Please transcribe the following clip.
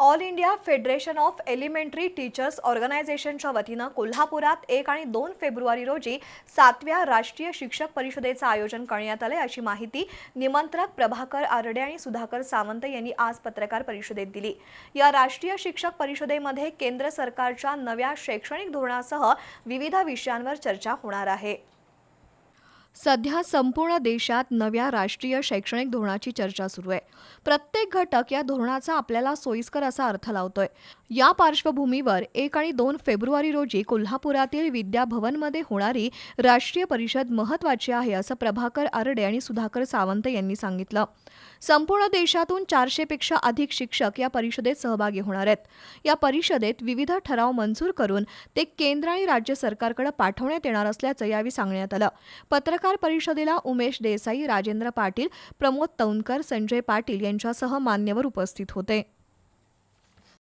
All India federation of elementary teachers ऑर्गनायझेशनच्या वतीनं कोल्हापुरात एक आणि दोन फेब्रुवारी रोजी सातव्या राष्ट्रीय शिक्षक परिषदेचं आयोजन करण्यात आलं अशी माहिती निमंत्रक प्रभाकर आरडे आणि सुधाकर सावंत यांनी आज पत्रकार परिषदेत दिली. या राष्ट्रीय शिक्षक परिषदेमध्ये केंद्र सरकारच्या नव्या शैक्षणिक धोरणासह विविध विषयांवर चर्चा होणार आहे. सध्या संपूर्ण देशात नव्या राष्ट्रीय शैक्षणिक धोरणाची चर्चा सुरू आहे. प्रत्येक घटक या धोरणाचा आपल्याला सोयीस्कर असा अर्थ लावतोय. या पार्श्वभूमीवर एक आणि दोन फेब्रुवारी रोजी कोल्हापुरातील विद्याभवनमध्ये होणारी राष्ट्रीय परिषद महत्वाची आहे असं प्रभाकर आरडे आणि सुधाकर सावंत यांनी सांगितलं. संपूर्ण देशातून चारशेपेक्षा अधिक शिक्षक या परिषदेत सहभागी होणार आहेत. या परिषदेत विविध ठराव मंजूर करून ते केंद्र आणि राज्य सरकारकडे पाठवण्यात येणार असल्याचं यावेळी सांगण्यात आलं. पत्र पत्रकार परिषदेला उमेश देसाई राजेंद्र पाटील प्रमोद तौनकर संजय पाटील यांच्यासह मान्यवर उपस्थित होते.